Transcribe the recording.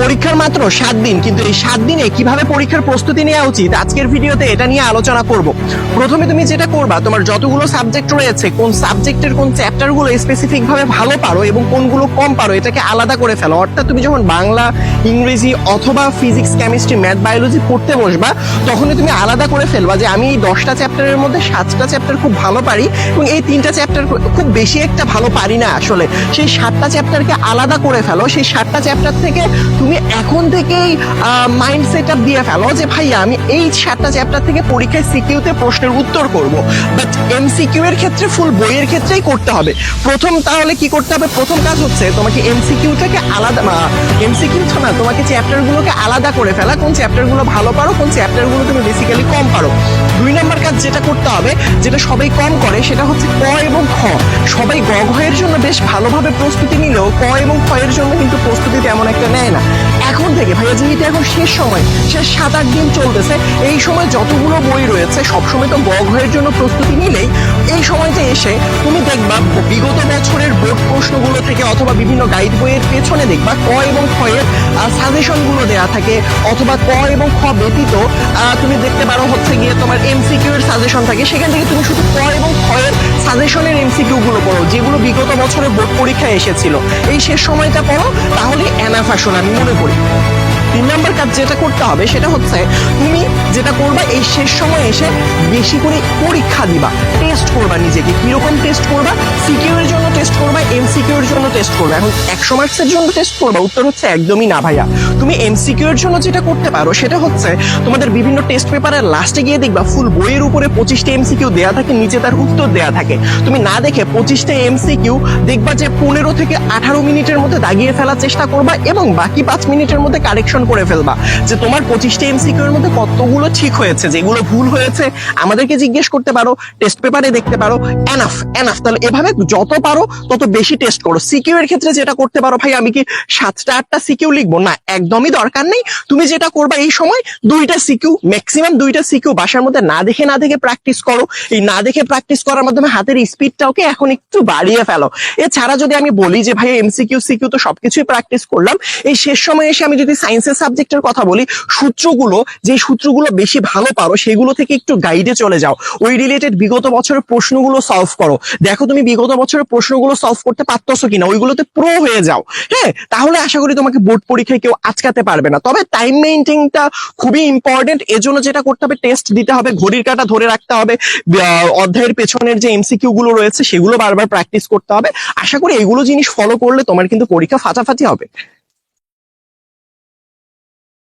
পরীক্ষার মাত্র সাত দিন, কিন্তু এই সাত দিনে কীভাবে পরীক্ষার প্রস্তুতি নেওয়া উচিত, আজকের ভিডিওতে এটা নিয়ে আলোচনা করব। প্রথমে তুমি যেটা করবা, তোমার যতগুলো সাবজেক্ট রয়েছে, কোন সাবজেক্টের কোন চ্যাপ্টারগুলো স্পেসিফিক ভাবে ভালো পারো এবং কোনগুলো কম পারো, এটাকে আলাদা করে ফেলো। অর্থাৎ তুমি যখন বাংলা, ইংরেজি অথবা ফিজিক্স কেমিস্ট্রি ম্যাথ বায়োলজি পড়তে বসবা, তখনই তুমি আলাদা করে ফেলবা যে আমি এই দশটা চ্যাপ্টারের মধ্যে সাতটা চ্যাপ্টার খুব ভালো পারি এবং এই তিনটা চ্যাপ্টার খুব বেশি একটা ভালো পারি না আসলে। সেই সাতটা চ্যাপ্টারকে আলাদা করে ফেলো, সেই সাতটা চ্যাপ্টার থেকে তুমি এখন থেকেই মাইন্ড সেট আপ দিয়ে ফেলো যে, ভাইয়া, আমি এই সাতটা চ্যাপ্টার থেকে পরীক্ষায় সিকিউতে প্রশ্নের উত্তর করব। বাট এমসিকিউ এর ক্ষেত্রে ফুল বইয়ের ক্ষেত্রেই করতে হবে। প্রথম তাহলে কি করতে হবে? প্রথম কাজ হচ্ছে তোমাকে এমসিকিউটাকে আলাদা এমসিকিউ না, তোমাকে চ্যাপ্টারগুলোকে আলাদা করে ফেলা। কোন চ্যাপ্টারগুলো ভালো পারো, কোন চ্যাপ্টারগুলো তুমি বেসিক্যালি কম পারো। কাজ যেটা করতে হবে, যেটা সবাই কম করে, সেটা হচ্ছে ক এবং খ। সবাই গ ঘয়ের জন্য বেশ ভালোভাবে প্রস্তুতি নিলেও ক এবং খ এর জন্য কিন্তু প্রস্তুতি তেমন একটা নেয় না। এখন থেকে ভাইয়া, যেহেতু এখন শেষ সময়, শেষ সাত, আট দিন চলতেছে, এই সময় যতগুলো বই রয়েছে, সবসময় তো গ ঘয়ের জন্য প্রস্তুতি নিলেই এই সময়টা এসে তুমি দেখবা বিগত বছরের প্রশ্নগুলো থেকে অথবা বিভিন্ন গাইড বইয়ের পেছনে দেখবা ক এবং খ এর সাজেশনগুলো দেওয়া থাকে, অথবা ক এবং খ ব্যতীত তুমি দেখতে পারো হচ্ছে গিয়ে তোমার এমসিকিউ এর সাজেশন থাকে। সেখান থেকে তুমি শুধু ক এবং খ এর সাজেশনের এমসিকিউ গুলো পড়ো, যেগুলো বিগত বছরে বোর্ড পরীক্ষায় এসেছিল। এই শেষ সময়টা পড়ো, তাহলে এনাফ আসলে আমি মনে করি কাজ যেটা করতে হবে সেটা হচ্ছে তুমি যেটা করবা এই শেষ সময় এসে বেশি করে পরীক্ষা দিবা। টেস্ট করবা নিজেকে। কীরকম টেস্ট করবা? সিকিউ এর জন্য টেস্ট করবা এমসিকিউ এর জন্য টেস্ট করবা। এখন একশো মার্কসের জন্য টেস্ট করবা, উত্তর হচ্ছে একদমই না ভাইয়া। তুমি এমসিকিউ এর জন্য যেটা করতে পারো সেটা হচ্ছে তোমাদের বিভিন্ন টেস্ট পেপারের লাস্টে গিয়ে দেখবা ফুল বইয়ের উপরে পঁচিশটা এমসিকিউ দেওয়া থাকে, নিচে তার উত্তর দেওয়া থাকে। তুমি না দেখে পঁচিশটা এমসিকিউ দেখবা যে পনেরো থেকে আঠারো মিনিটের মধ্যে দাগিয়ে ফেলার চেষ্টা করবা এবং বাকি পাঁচ মিনিটের মধ্যে কারেকশন করে ফেলবা। যে তোমার পঁচিশটা এমসিকিউ এর মধ্যে কতগুলো ঠিক হয়েছে? যেগুলো ভুল হয়েছে, আমাদেরকে জিজ্ঞেস করতে পারো টেস্ট পেপারে দেখতে পারো এনাফ এনাফ তাহলে এভাবে যত পারো, তত বেশি টেস্ট করো। সিকিউ এর ক্ষেত্রে যেটা করতে পারো, ভাই, আমি কি সাতটা, আটটা সিকিউ লিখব? না, একদমই দরকার নেই। তুমি যেটা করবা এই সময়, দুইটা সিকিউ ম্যাক্সিমাম দুইটা সিকিউ বাসার মধ্যে না দেখে না দেখে প্র্যাকটিস করো। এই না দেখে প্র্যাকটিস করার মাধ্যমে হাতের স্পিডটাকে এখন একটু বাড়িয়ে ফেলো। এছাড়া যদি আমি বলি যে, ভাই এমসিকিউ সিকিউ তো সবকিছুই প্র্যাকটিস করলাম, এই শেষ সময় এসে আমি যদি সায়েন্সের সাবজেক্টের কথা বলি, সূত্রগুলো যে সূত্রগুলো বেশি ভালো পারো, সেগুলো থেকে একটু গাইডে চলে যাও। ওই রিলেটেড বিগত বছরের প্রশ্নগুলো সলভ করো। দেখো তুমি বিগত বছরের প্রশ্নগুলো সলভ করতে পারতেছো কিনা, ওইগুলোতে প্রো হয়ে যাও। হ্যাঁ তাহলে আশা করি তোমাকে বোর্ড পরীক্ষায় কেউ আটকাতে পারবে না। তবে টাইম মেনটেনটা খুবই ইম্পর্টেন্ট এজন্য যেটা করতে হবে টেস্ট দিতে হবে, ঘড়ির কাটা ধরে রাখতে হবে অধ্যায়ের পেছনের যে এমসিকিউ গুলো রয়েছে, সেগুলো বারবার প্র্যাকটিস করতে হবে। আশা করি এগুলো জিনিস ফলো করলে তোমার কিন্তু পরীক্ষা ফাটাফাটি হবে।